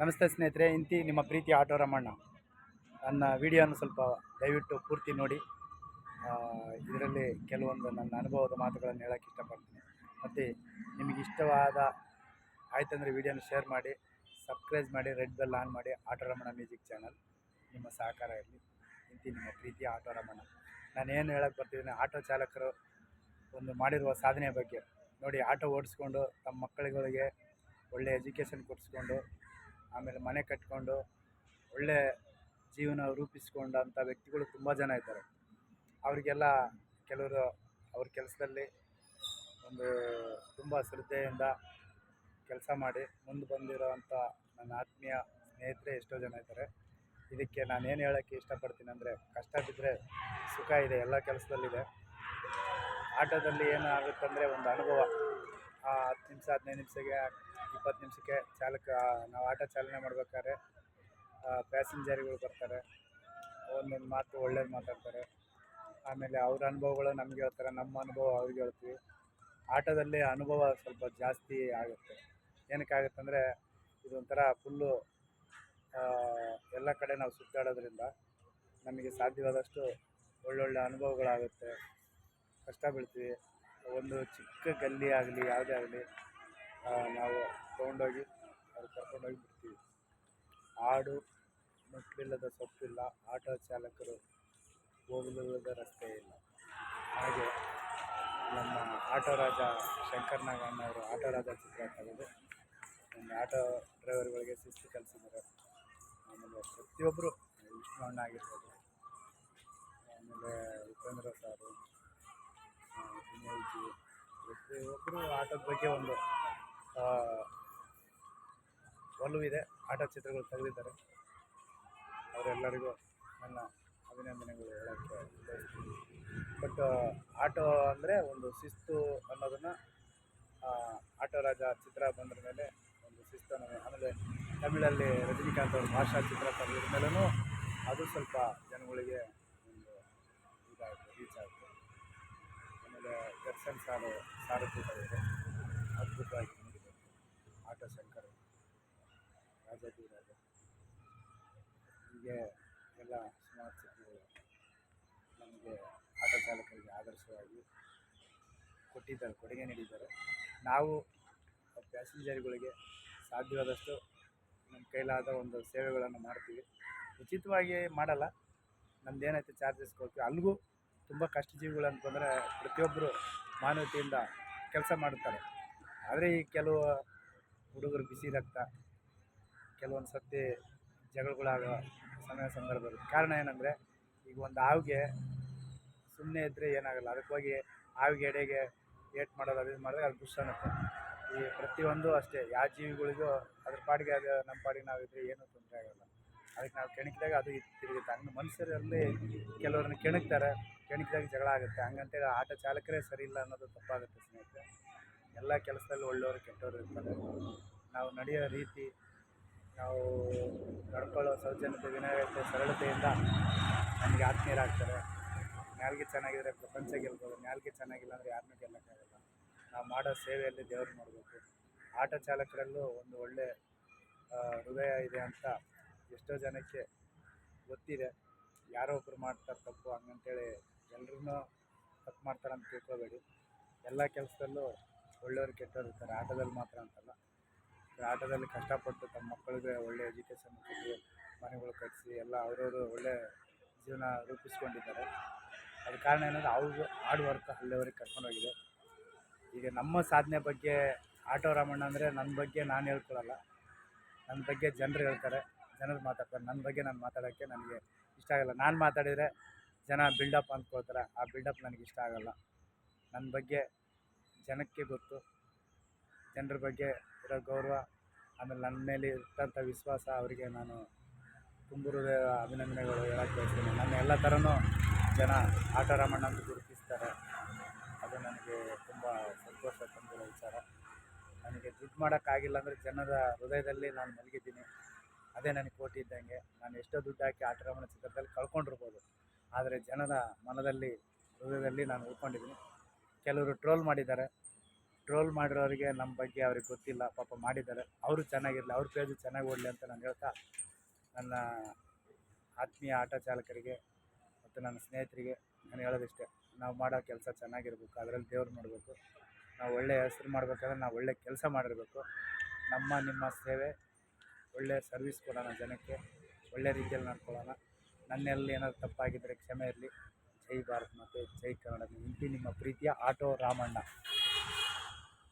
ನಮಸ್ತೆ ಸ್ನೇಹಿತರೆ, ಇಂತಿ ನಿಮ್ಮ ಪ್ರೀತಿ ಆಟೋ ರಮಣ್ಣ. ನನ್ನ ವಿಡಿಯೋನ ಸ್ವಲ್ಪ ದಯವಿಟ್ಟು ಪೂರ್ತಿ ನೋಡಿ. ಇದರಲ್ಲಿ ಕೆಲವೊಂದು ನನ್ನ ಅನುಭವದ ಮಾತುಗಳನ್ನು ಹೇಳೋಕ್ಕೆ ಇಷ್ಟಪಡ್ತೀನಿ. ಮತ್ತು ನಿಮಗೆ ಇಷ್ಟವಾದ ಆಯ್ತಂದರೆ ವಿಡಿಯೋನ ಶೇರ್ ಮಾಡಿ, ಸಬ್ಸ್ಕ್ರೈಬ್ ಮಾಡಿ, ರೆಡ್ ಬೆಲ್ ಆನ್ ಮಾಡಿ, ಆಟೋ ರಮಣ ಮ್ಯೂಸಿಕ್ ಚಾನಲ್. ನಿಮ್ಮ ಸಹಕಾರ ಇರಲಿ. ಇಂತಿ ನಿಮ್ಮ ಪ್ರೀತಿ ಆಟೋ ರಮಣ ನಾನು ಏನು ಹೇಳಕ್ಕೆ ಬರ್ತಿದ್ದೀನಿ ಆಟೋ ಚಾಲಕರು ಒಂದು ಮಾಡಿರುವ ಸಾಧನೆ ಬಗ್ಗೆ. ನೋಡಿ, ಆಟೋ ಓಡಿಸ್ಕೊಂಡು ತಮ್ಮ ಮಕ್ಕಳುಗಳಿಗೆ ಒಳ್ಳೆಯ ಎಜುಕೇಷನ್ ಕೊಡಿಸ್ಕೊಂಡು ಆಮೇಲೆ ಮನೆ ಕಟ್ಕೊಂಡು ಒಳ್ಳೆ ಜೀವನ ರೂಪಿಸ್ಕೊಂಡಂಥ ವ್ಯಕ್ತಿಗಳು ತುಂಬ ಜನ ಇದ್ದಾರೆ. ಅವರಿಗೆಲ್ಲ ಕೆಲವರು ಅವ್ರ ಕೆಲಸದಲ್ಲಿ ಒಂದು ತುಂಬ ಶ್ರದ್ಧೆಯಿಂದ ಕೆಲಸ ಮಾಡಿ ಮುಂದೆ ಬಂದಿರೋವಂಥ ನನ್ನ ಆತ್ಮೀಯ ಸ್ನೇಹಿತರೆ ಎಷ್ಟೋ ಜನ ಇದ್ದಾರೆ. ಇದಕ್ಕೆ ನಾನು ಏನು ಹೇಳೋಕ್ಕೆ ಇಷ್ಟಪಡ್ತೀನಿ ಅಂದರೆ ಕಷ್ಟ ಬಿದ್ದರೆ ಸುಖ ಇದೆ, ಎಲ್ಲ ಕೆಲಸದಲ್ಲಿದೆ. ಆಟೋದಲ್ಲಿ ಏನಾಗುತ್ತಂದರೆ ಒಂದು ಅನುಭವ. ಆ ಹತ್ತು ನಿಮಿಷ ಹದಿನೈದು ನಿಮಿಷಕ್ಕೆ ಇಪ್ಪತ್ತು ನಿಮಿಷಕ್ಕೆ ಚಾಲಕ, ನಾವು ಆಟೋ ಚಾಲನೆ ಮಾಡ್ಬೇಕಾದ್ರೆ ಪ್ಯಾಸೆಂಜರ್ಗಳು ಬರ್ತಾರೆ. ಒಂದೊಂದು ಮಾತು ಒಳ್ಳೇದು ಮಾತಾಡ್ತಾರೆ. ಆಮೇಲೆ ಅವ್ರ ಅನುಭವಗಳು ನಮ್ಗೆ ಹೇಳ್ತಾರೆ, ನಮ್ಮ ಅನುಭವ ಅವ್ರಿಗೆ ಹೇಳ್ತೀವಿ. ಆಟೋದಲ್ಲಿ ಅನುಭವ ಸ್ವಲ್ಪ ಜಾಸ್ತಿ ಆಗುತ್ತೆ. ಏನಕ್ಕಾಗುತ್ತಂದರೆ ಇದೊಂಥರ ಫುಲ್ಲು ಎಲ್ಲ ಕಡೆ ನಾವು ಸುತ್ತಾಡೋದ್ರಿಂದ ನಮಗೆ ಸಾಧ್ಯವಾದಷ್ಟು ಒಳ್ಳೊಳ್ಳೆ ಅನುಭವಗಳಾಗುತ್ತೆ. ಕಷ್ಟ ಬೀಳ್ತೀವಿ. ಒಂದು ಚಿಕ್ಕ ಗಲ್ಲಿ ಆಗಲಿ, ಯಾವುದೇ ಆಗಲಿ ನಾವು ತೊಗೊಂಡೋಗಿ, ಅವ್ರು ಕರ್ಕೊಂಡೋಗಿ ಬಿಡ್ತೀವಿ. ಆಡು ಮಕ್ಕಳಿಲ್ಲದ ಸೊಪ್ಪಿಲ್ಲ, ಆಟೋ ಚಾಲಕರು ಹೋಗಲಿಲ್ಲದ ರಸ್ತೆ ಇಲ್ಲ. ಹಾಗೆ ನಮ್ಮ ಆಟೋ ರಾಜ ಶಂಕರ್ ನಾಗಣ್ಣ ಅವರು ಆಟೋ ರಾಜ ಚಿತ್ರ ತೆಗೆದು ನಮ್ಮ ಆಟೋ ಡ್ರೈವರ್ಗಳಿಗೆ ಶಿಸ್ತು ಕಲಿಸಿದ್ದಾರೆ. ಆಮೇಲೆ ಪ್ರತಿಯೊಬ್ಬರು ವಿಷ್ಣು ಅಣ್ಣ ಆಗಿರ್ಬೋದು, ಆಮೇಲೆ ಉಪೇಂದ್ರ ಸಾರು ಪ್ರತಿಯೊಬ್ಬರು ಆಟೋದ ಬಗ್ಗೆ ಒಂದು ಒಲವಿದೆ ಆಟ ಚಿತ್ರಗಳು ತೆಗೆದಿದ್ದಾರೆ. ಅವರೆಲ್ಲರಿಗೂ ನನ್ನ ಅಭಿನಂದನೆಗಳು ಹೇಳೋಕ್ಕೆ ಬಯಸ್ತೀನಿ. ಬಟ್ ಆಟೋ ಅಂದರೆ ಒಂದು ಶಿಸ್ತು ಅನ್ನೋದನ್ನು ಆಟೋ ರಾಜ ಚಿತ್ರ ಬಂದ್ರ ಮೇಲೆ ಒಂದು ಶಿಸ್ತು ಅನ್ನೋದು. ಆಮೇಲೆ ತಮಿಳಲ್ಲಿ ರಜನಿಕಾಂತ್ ಅವರು ಭಾಷಾ ಚಿತ್ರ ತೆಗೆದ ಮೇಲೂ ಅದು ಸ್ವಲ್ಪ ಜನಗಳಿಗೆ ಒಂದು ಇದಾಯಿತು ರೀಚ್ ಆಯಿತು. ಆಮೇಲೆ ದರ್ಶನ್ ಸಾರು ಸಾರು ಕೂಡ ಅದ್ಭುತವಾಗಿ. ಆಟೋ ಶಂಕರ್ ರಾಜಾಜಿ ರಾಜ. ಹೀಗೆ ಎಲ್ಲ ಸುಮಾರು ನಮಗೆ ಆಟೋ ಚಾಲಕರಿಗೆ ಆದರ್ಶವಾಗಿ ಕೊಟ್ಟಿದ್ದಾರೆ, ಕೊಡುಗೆ ನೀಡಿದ್ದಾರೆ. ನಾವು ಪ್ಯಾಸೆಂಜರ್ಗಳಿಗೆ ಸಾಧ್ಯವಾದಷ್ಟು ನಮ್ಮ ಕೈಲಾದ ಒಂದು ಸೇವೆಗಳನ್ನು ಮಾಡ್ತೀವಿ. ಉಚಿತವಾಗಿ ಮಾಡಲ್ಲ, ನಮ್ದು ಏನೈತೆ ಚಾರ್ಜಸ್ ಕೊಡ್ತೀವಿ. ಅಲ್ಲಿಗೂ ತುಂಬ ಕಷ್ಟಜೀವಿಗಳು ಅಂತಂದರೆ ಪ್ರತಿಯೊಬ್ಬರು ಮಾನವತೆಯಿಂದ ಕೆಲಸ ಮಾಡುತ್ತಾರೆ. ಆದರೆ ಈ ಕೆಲವು ಹುಡುಗರು ಬಿಸಿ ರಕ್ತ ಕೆಲವೊಂದು ಸರ್ತಿ ಜಗಳಗಳಾಗೋ ಸಮಯ ಸಂದರ್ಭದಲ್ಲಿ ಕಾರಣ ಏನಂದರೆ, ಈಗ ಒಂದು ಹಾವಿಗೆ ಸುಮ್ಮನೆ ಇದ್ದರೆ ಏನಾಗಲ್ಲ. ಅದಕ್ಕೆ ಹೋಗಿ ಹಾವಿಗೆ ಎಡೆಗೆ ಏಟ್ ಮಾಡೋದು, ಅದು ಇದು ಮಾಡಿದ್ರೆ ಅದು ಬುಷ್ ಅನ್ನುತ್ತೆ. ಈ ಪ್ರತಿಯೊಂದು ಅಷ್ಟೇ, ಯಾವ ಜೀವಿಗಳಿಗೂ ಅದ್ರ ಪಾಡಿಗೆ ಅದು ನಮ್ಮ ಪಾಡಿಗೆ ನಾವಿದ್ರೆ ಏನೂ ತೊಂದರೆ ಆಗೋಲ್ಲ. ಅದಕ್ಕೆ ನಾವು ಕೆಣಕಿದಾಗ ಅದು ತಿರುಗುತ್ತೆ. ಹಂಗೆ ಮನುಷ್ಯರಲ್ಲಿ ಕೆಲವ್ರನ್ನ ಕೆಣಕ್ತಾರೆ, ಕೆಣಕಿದಾಗ ಜಗಳ ಆಗುತ್ತೆ. ಹಂಗಂತೇಳಿ ಆಟೋ ಚಾಲಕರೇ ಸರಿ ಇಲ್ಲ ಅನ್ನೋದು ತಪ್ಪಾಗುತ್ತೆ ಸ್ನೇಹಿತರೆ. ಎಲ್ಲ ಕೆಲಸದಲ್ಲಿ ಒಳ್ಳೆಯವರು ಕೆಟ್ಟವರು ಇರ್ತಾರೆ. ನಾವು ನಡೆಯೋ ರೀತಿ, ನಾವು ನಡ್ಕೊಳ್ಳೋ ಸೌಜನ್ಯತೆ ವಿನಯತೆ ಸರಳತೆಯಿಂದ ನಮಗೆ ಆತ್ಮೀಯರಾಗ್ತಾರೆ ನಾಲ್ಗೆ ಚೆನ್ನಾಗಿದ್ರೆ ಪ್ರಪಂಚ ಗೆಲ್ಬೋದು ನಾಲ್ಗೆ ಚೆನ್ನಾಗಿಲ್ಲ ಅಂದರೆ ಯಾರನ್ನೂ ಗೆಲ್ಲಕ್ಕಾಗಲ್ಲ ನಾವು ಮಾಡೋ ಸೇವೆಯಲ್ಲಿ ದೇವ್ರು ಮಾಡಬೇಕು ಆಟೋ ಚಾಲಕರಲ್ಲೂ ಒಂದು ಒಳ್ಳೆ ಹೃದಯ ಇದೆ ಅಂತ ಎಷ್ಟೋ ಜನಕ್ಕೆ ಗೊತ್ತಿದೆ. ಯಾರೋ ಒಬ್ಬರು ಮಾಡ್ತಾರೆ ತಪ್ಪು, ಹಂಗಂತೇಳಿ ಎಲ್ರೂ ತಪ್ಪು ಮಾಡ್ತಾರೆ ಅಂತ ತಿಳ್ಕೊಬೇಡಿ. ಎಲ್ಲ ಕೆಲಸದಲ್ಲೂ ಒಳ್ಳೆಯವ್ರು ಕೆಟ್ಟವರು ಇರ್ತಾರೆ. ಆಟದಲ್ಲಿ ಮಾತ್ರ ಅಂತಲ್ಲ. ಆಟೋದಲ್ಲಿ ಕಷ್ಟಪಟ್ಟು ತಮ್ಮ ಮಕ್ಕಳಿಗೆ ಒಳ್ಳೆ ಎಜುಕೇಷನ್ ಕೊಟ್ಟು ಮನೆಗಳು ಕಟ್ಟಿಸಿ ಎಲ್ಲ ಅವರವರು ಒಳ್ಳೆ ಜೀವನ ರೂಪಿಸ್ಕೊಂಡಿದ್ದಾರೆ. ಅದು ಕಾರಣ ಏನಂದ್ರೆ ಅವ್ರಿಗೂ ಹಾರ್ಡ್ ವರ್ಕ್ ಅಲ್ಲಿವರೆಗೆ ಕರ್ಕೊಂಡೋಗಿದೆ ಈಗ ನಮ್ಮ ಸಾಧನೆ ಬಗ್ಗೆ ಆಟೋ ರಾಮಣ್ಣ ಅಂದರೆ ನನ್ನ ಬಗ್ಗೆ ನಾನು ಹೇಳ್ಕೊಳಲ್ಲ. ನನ್ನ ಬಗ್ಗೆ ಜನರು ಹೇಳ್ತಾರೆ. ಜನರು ಮಾತಾಡ್ತಾರೆ. ನನ್ನ ಬಗ್ಗೆ ನಾನು ಮಾತಾಡೋಕ್ಕೆ ನನಗೆ ಇಷ್ಟ ಆಗಲ್ಲ. ನಾನು ಮಾತಾಡಿದರೆ ಜನ ಬಿಲ್ಡಪ್ ಅಂದ್ಕೊಳ್ತಾರೆ. ಆ ಬಿಲ್ಡಪ್ ನನಗೆ ಇಷ್ಟ ಆಗಲ್ಲ. ನನ್ನ ಬಗ್ಗೆ ಜನಕ್ಕೆ ಗೊತ್ತು. ಜನರ ಬಗ್ಗೆ ಇರೋ ಗೌರವ, ಆಮೇಲೆ ನನ್ನ ಮೇಲೆ ಇರ್ತಂಥ ವಿಶ್ವಾಸ ಅವರಿಗೆ ನಾನು ತುಂಬು ಅಭಿನಂದನೆಗಳು ಹೇಳಕ್ಕೆ ಬಯಸ್ತೀನಿ. ನನ್ನ ಎಲ್ಲ ಥರನೂ ಜನ ಆಟ ರಾಮಣ್ಣ ಅಂತ ಗುರುತಿಸ್ತಾರೆ. ಅದು ನನಗೆ ತುಂಬ ಸಂತೋಷ ತಂದಿರೋ ವಿಚಾರ. ನನಗೆ ದುಡ್ಡು ಮಾಡೋಕ್ಕಾಗಿಲ್ಲ ಅಂದರೆ ಜನರ ಹೃದಯದಲ್ಲಿ ನಾನು ಮಲಗಿದ್ದೀನಿ. ಅದೇ ನನಗೆ ಕೋಟಿ ಇದ್ದಂಗೆ. ನಾನು ಎಷ್ಟೋ ದುಡ್ಡು ಹಾಕಿ ಆಟ ರಾಮಣ್ಣ ಚಿತ್ರದಲ್ಲಿ ಕಳ್ಕೊಂಡಿರ್ಬೋದು. ಆದರೆ ಜನರ ಮನದಲ್ಲಿ, ಹೃದಯದಲ್ಲಿ ನಾನು ಉಳ್ಕೊಂಡಿದ್ದೀನಿ. ಕೆಲವರು ಟ್ರೋಲ್ ಮಾಡಿದ್ದಾರೆ. ಟ್ರೋಲ್ ಮಾಡಿರೋರಿಗೆ ನಮ್ಮ ಬಗ್ಗೆ ಅವ್ರಿಗೆ ಗೊತ್ತಿಲ್ಲ. ಪಾಪ ಮಾಡಿದ್ದಾರೆ. ಅವರು ಚೆನ್ನಾಗಿರಲಿ, ಅವ್ರ ಪೇಜು ಚೆನ್ನಾಗಿ ಓಡಲಿ ಅಂತ ನಾನು ಹೇಳ್ತಾ, ನನ್ನ ಆತ್ಮೀಯ ಆಟೋ ಚಾಲಕರಿಗೆ ಮತ್ತು ನನ್ನ ಸ್ನೇಹಿತರಿಗೆ ನಾನು ಹೇಳೋದಿಷ್ಟೇ, ನಾವು ಮಾಡೋ ಕೆಲಸ ಚೆನ್ನಾಗಿರ್ಬೇಕು, ಅದರಲ್ಲಿ ದೇವ್ರು ನೋಡಬೇಕು. ನಾವು ಒಳ್ಳೆಯ ಹೆಸರು ಮಾಡಬೇಕಾದ್ರೆ ನಾವು ಒಳ್ಳೆಯ ಕೆಲಸ ಮಾಡಿರಬೇಕು. ನಮ್ಮ, ನಿಮ್ಮ ಸೇವೆ ಒಳ್ಳೆಯ ಸರ್ವಿಸ್ ಕೊಡೋಣ ಜನಕ್ಕೆ ಒಳ್ಳೆಯ ರೀತಿಯಲ್ಲಿ ನಡ್ಕೊಳ್ಳೋಣ. ನನ್ನಲ್ಲಿ ಏನಾದ್ರು ತಪ್ಪಾಗಿದ್ದರೆ ಕ್ಷಮೆ ಇರಲಿ. ಜೈ ಭಾರತ್ ಮಾತೆ ಜೈ ಕನ್ನಡ. ಇಂತಿ ನಿಮ್ಮ ಪ್ರೀತಿಯ ಆಟೋ ರಾಮಣ್ಣ.